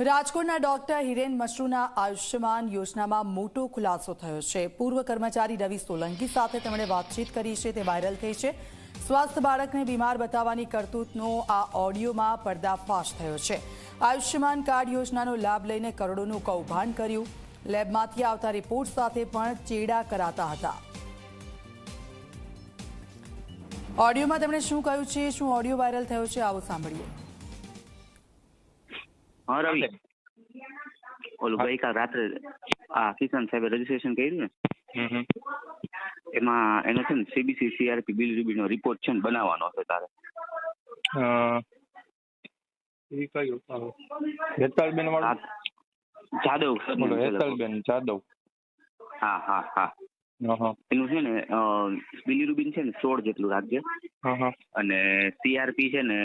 રાજકોટના ડોક્ટર હિરેન મશરૂના આયુષ્યમાન યોજનામાં મોટો ખુલાસો થયો છે. પૂર્વ કર્મચારી રવિ સોલંકી સાથે તેમણે વાતચીત કરી છે. તે વાયરલ થઈ છે. સ્વસ્થ બાળકને બીમાર બતાવવાની કરતૂતનો આ ઓડિયોમાં પર્દાફાશ થયો છે. આયુષ્યમાન કાર્ડ યોજનાનો લાભ લઈને કરોડોનું કૌભાંડ કર્યું. લેબમાંથી આવતા રિપોર્ટ સાથે પણ ચેડા કરાતા હતા. ઓડિયોમાં તેમણે શું કહ્યું છે? શું ઓડિયો વાયરલ થયો છે? આવો સાંભળીએ. હા રવિ. ઓલું ગઈકાલ રાત્રે આ કિશન સાહેબે રજીસ્ટ્રેશન કર્યું ને? એમાં એનો છે ને સીબીસી સીઆરપી બિલ રૂબીનો રિપોર્ટ છે ને બનાવવાનો છે તારે. એ કયું હેતલબેન વાળું? જાદવ હેતલબેન જાદવ. હા હા હા. એનું છે ને બિલીરુબિન છે ને સોળ જેટલું રાખજે. અને સીઆરપી છે ને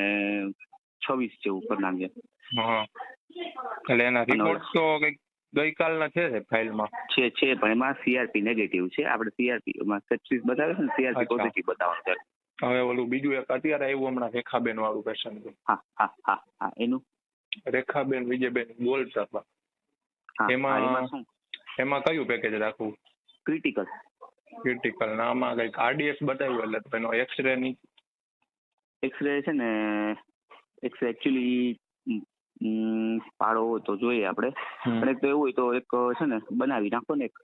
છવ્વીસ જેવું કરી નાખજે. એટલે એના રિપોર્ટ તો કંઈક ગઈકાલના છે ને ફાઇલમાં છે છે પણ એમાં સીઆરપી નેગેટિવ છે. આપણે સીઆરપી એમાં સેપ્સિસ બતાવે છે ને સીઆરપી. પોઝિટિવ બતાવવાનું છે. હવે ઓલું બીજું એક અત્યારે આવ્યું હમણાં રેખાબેન વાળું પેશન્ટ હા હા હા હા એનું? રેખાબેન વિજયબેન હતા. હા એમાં- એમાં એમાં કયું પેકેજ રાખવું? ક્રિટિકલ ક્રિટિકલ ના આમાં કંઈક આરડીએસ બતાવ્યું એટલે એનો એક્સરે ની એક્સરે છે ને એક્સરે એકચ્યુઅલી પાડો હોય તો જોઈએ આપણે. પણ એક તો એવું હોય તો એક છે ને બનાવી નાખો ને એક.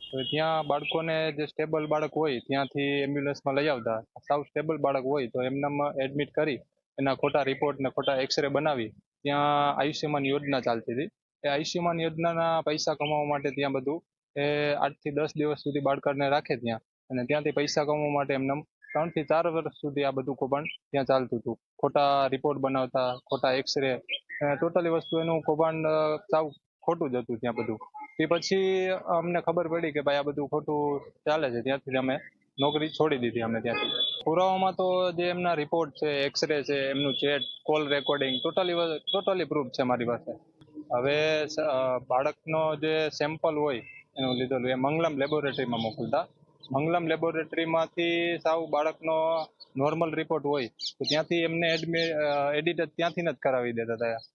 તો ત્યાં બાળકોને જે સ્ટેબલ બાળક હોય ત્યાંથી એમ્બ્યુલન્સમાં લઈ આવતા. સાવ સ્ટેબલ બાળક હોય તો એમનામાં એડમિટ કરી એના ખોટા રિપોર્ટ ને ખોટા એક્સરે બનાવી ત્યાં આયુષ્યમાન યોજના ચાલતી હતી. એ આયુષ્યમાન યોજનાના પૈસા કમાવા માટે ત્યાં બધું એ આઠથી દસ દિવસ સુધી બાળકને રાખે ત્યાં. અને ત્યાંથી પૈસા કમાવા માટે એમને ત્રણથી ચાર વર્ષ સુધી આ બધું કૌભાંડ ત્યાં ચાલતું હતું. ખોટા રિપોર્ટ બનાવતા, ખોટા એક્સરે ટોટલી વસ્તુ એનું કૌભાંડ સાવ ખોટું જ હતું ત્યાં બધું. તે પછી અમને ખબર પડી કે ભાઈ આ બધું ખોટું ચાલે છે. ત્યાંથી અમે નોકરી છોડી દીધી અમે ત્યાંથી. પુરાવામાં તો જે એમના રિપોર્ટ છે એક્સરે છે, એમનું chat call recording totally totally proof છે મારી પાસે. હવે બાળકનો જે સેમ્પલ હોય, એનું લીધેલું એ મંગલમ લેબોરેટરીમાં મોકલતા. મંગલમ લેબોરેટરીમાંથી સાવ બાળકનો નોર્મલ રિપોર્ટ હોય, તો ત્યાંથી એમને એડમિટ એડિટ ત્યાંથી જ કરાવી દેતા હતા.